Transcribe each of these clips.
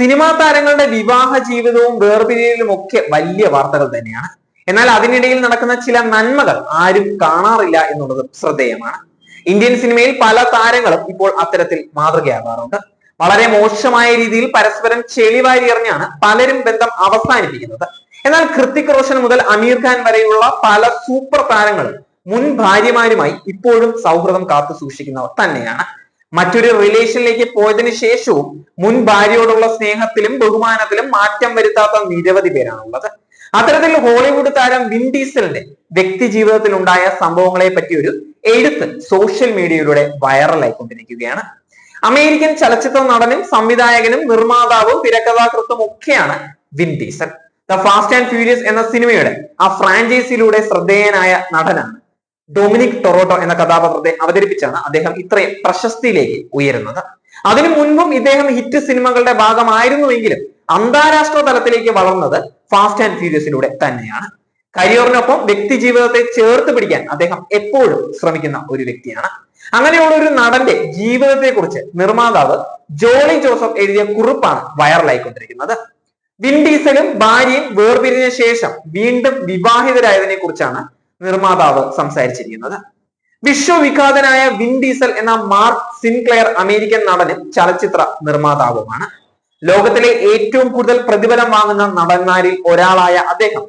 Cinema താരങ്ങളുടെ വിവാഹ ജീവിതവും വേർപിരിയലും ഒക്കെ വലിയ വാർത്തകൾ തന്നെയാണ്. എന്നാൽ അതിനിടയിൽ നടക്കുന്ന ചില നന്മകൾ ആരും കാണാറില്ല എന്നുള്ളത് ശ്രദ്ധേയമാണ്. ഇന്ത്യൻ സിനിമയിൽ പല താരങ്ങളും ഇപ്പോൾ അത്തരത്തിൽ മാതൃകയാകാറുണ്ട്. വളരെ മോശമായ രീതിയിൽ പരസ്പരം ചെളിവാരി എറിഞ്ഞാണ് പലരും ബന്ധം അവസാനിപ്പിക്കുന്നത്. എന്നാൽ കൃത്തിക് റോഷൻ മുതൽ അമീർ ഖാൻ വരെയുള്ള പല സൂപ്പർ താരങ്ങളും മുൻ ഭാര്യമാരുമായി ഇപ്പോഴും സൗഹൃദം കാത്തു സൂക്ഷിക്കുന്നവർ തന്നെയാണ്. മറ്റൊരു റിലേഷനിലേക്ക് പോയതിന് ശേഷവും മുൻ ഭാര്യയോടുള്ള സ്നേഹത്തിലും ബഹുമാനത്തിലും മാറ്റം വരുത്താത്ത നിരവധി പേരാണുള്ളത്. അത്തരത്തിൽ ഹോളിവുഡ് താരം വിൻ ഡീസലിന്റെ വ്യക്തി ജീവിതത്തിൽ ഉണ്ടായ സംഭവങ്ങളെ പറ്റി ഒരു എഴുത്ത് സോഷ്യൽ മീഡിയയിലൂടെ വൈറലായിക്കൊണ്ടിരിക്കുകയാണ് അമേരിക്കൻ ചലച്ചിത്ര നടനും സംവിധായകനും നിർമ്മാതാവും തിരക്കഥാകൃത്തും ഒക്കെയാണ് Vin Diesel. The Fast and Furious എന്ന സിനിമയുടെ ആ ഫ്രാഞ്ചൈസിയിലൂടെ ശ്രദ്ധേയനായ നടനാണ് ഡൊമിനിക് ടൊറോട്ടോ എന്ന കഥാപാത്രത്തെ അവതരിപ്പിച്ചാണ് അദ്ദേഹം ഇത്രയും പ്രശസ്തിയിലേക്ക് ഉയരുന്നത്. അതിനു മുൻപും ഇദ്ദേഹം ഹിറ്റ് സിനിമകളുടെ ഭാഗമായിരുന്നുവെങ്കിലും അന്താരാഷ്ട്ര തലത്തിലേക്ക് വളർന്നത് ഫാസ്റ്റ് ആൻഡ് ഫ്യൂരിയസിലൂടെ തന്നെയാണ്. കരിയറിനൊപ്പം വ്യക്തി ജീവിതത്തെ ചേർത്ത് പിടിക്കാൻ അദ്ദേഹം എപ്പോഴും ശ്രമിക്കുന്ന ഒരു വ്യക്തിയാണ്. അങ്ങനെയുള്ള ഒരു നടന്റെ ജീവിതത്തെ കുറിച്ച് നിർമ്മാതാവ് ജോളി ജോസഫ് എഴുതിയ കുറിപ്പാണ് വൈറലായിക്കൊണ്ടിരിക്കുന്നത്. വിൻ ഡീസലും ഭാര്യയും വേർപിരിഞ്ഞ ശേഷം വീണ്ടും വിവാഹിതരായതിനെ കുറിച്ചാണ് നിർമ്മാതാവ് സംസാരിച്ചിരിക്കുന്നത്. വിശ്വവിഖ്യാതനായ വിൻ ഡീസൽ എന്ന മാർക്ക് സിൻക്ലെയർ അമേരിക്കൻ നടനും ചലച്ചിത്ര നിർമ്മാതാവുമാണ്. ലോകത്തിലെ ഏറ്റവും കൂടുതൽ പ്രതിഫലം വാങ്ങുന്ന നടന്മാരിൽ ഒരാളായ അദ്ദേഹം.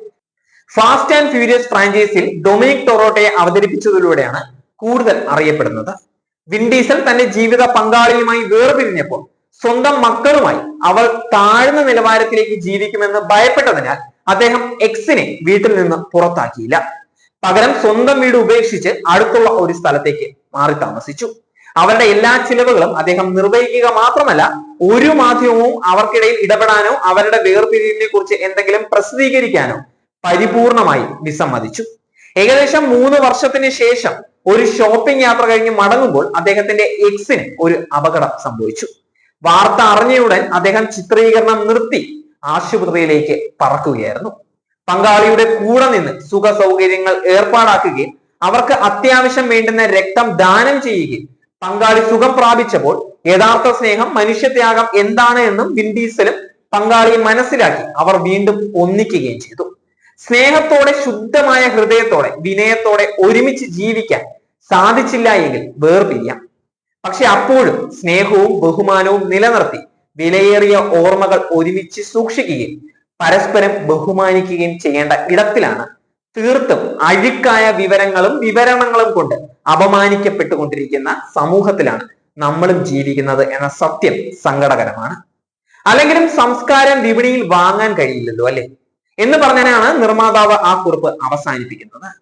ഫാസ്റ്റ് ആൻഡ് ഫ്യൂരിയസ് ഫ്രാഞ്ചൈസിൽ ഡൊമിനിക് ടൊറോട്ടയെ അവതരിപ്പിച്ചതിലൂടെയാണ് കൂടുതൽ അറിയപ്പെടുന്നത്. വിൻ ഡീസൽ തന്റെ ജീവിത പങ്കാളിയുമായി വേർപിരിഞ്ഞപ്പോൾ സ്വന്തം മക്കളുമായി അവൾ താഴ്ന്ന നിലവാരത്തിലേക്ക് ജീവിക്കുമെന്ന് ഭയപ്പെട്ടതിനാൽ അദ്ദേഹം എക്സിനെ വീട്ടിൽ നിന്ന് പുറത്താക്കിയില്ല. പകരം സ്വന്തം വീട് ഉപേക്ഷിച്ച് അടുത്തുള്ള ഒരു സ്ഥലത്തേക്ക് മാറി താമസിച്ചു. അവരുടെ എല്ലാ ചിലവുകളും അദ്ദേഹം നിർവഹിക്കുക മാത്രമല്ല ഒരു മാധ്യമവും അവർക്കിടയിൽ ഇടപെടാനോ അവരുടെ വേർപിരിവിനെ കുറിച്ച് എന്തെങ്കിലും പ്രസിദ്ധീകരിക്കാനോ പരിപൂർണമായി വിസമ്മതിച്ചു. ഏകദേശം മൂന്ന് വർഷത്തിന് ശേഷം ഒരു ഷോപ്പിംഗ് യാത്ര കഴിഞ്ഞ് മടങ്ങുമ്പോൾ അദ്ദേഹത്തിന്റെ എക്സിന് ഒരു അപകടം സംഭവിച്ചു. വാർത്ത അറിഞ്ഞയുടൻ അദ്ദേഹം ചിത്രീകരണം നിർത്തി ആശുപത്രിയിലേക്ക് പറക്കുകയായിരുന്നു. പങ്കാളിയുടെ കൂടെ നിന്ന് സുഖ സൗകര്യങ്ങൾ ഏർപ്പാടാക്കുകയും അവർക്ക് അത്യാവശ്യം വേണ്ടുന്ന രക്തം ദാനം ചെയ്യുകയും പങ്കാളി സുഖം പ്രാപിച്ചപ്പോൾ യഥാർത്ഥ സ്നേഹം മനുഷ്യത്യാഗം എന്താണ് എന്നും വിൻഡീസലും പങ്കാളിയും മനസ്സിലാക്കി അവർ വീണ്ടും ഒന്നിക്കുകയും ചെയ്തു. സ്നേഹത്തോടെ ശുദ്ധമായ ഹൃദയത്തോടെ വിനയത്തോടെ ഒരുമിച്ച് ജീവിക്കാൻ സാധിച്ചില്ല എങ്കിൽ വേർപിരിയാം. പക്ഷെ അപ്പോഴും സ്നേഹവും ബഹുമാനവും നിലനിർത്തി വിലയേറിയ ഓർമ്മകൾ ഒരുമിച്ച് സൂക്ഷിക്കുകയും പരസ്പരം ബഹുമാനിക്കുകയും ചെയ്യേണ്ട ഇടത്തിലാണ് തീർത്തും അഴുക്കായ വിവരങ്ങളും വിവരണങ്ങളും കൊണ്ട് അപമാനിക്കപ്പെട്ടുകൊണ്ടിരിക്കുന്ന സമൂഹത്തിലാണ് നമ്മളും ജീവിക്കുന്നത് എന്ന സത്യം സങ്കടകരമാണ്. അല്ലെങ്കിലും സംസ്കാരം വിപണിയിൽ വാങ്ങാൻ കഴിയില്ലല്ലോ അല്ലെ? എന്ന് പറഞ്ഞാണ് നിർമ്മാതാവ് ആ കുറിപ്പ് അവസാനിപ്പിക്കുന്നത്.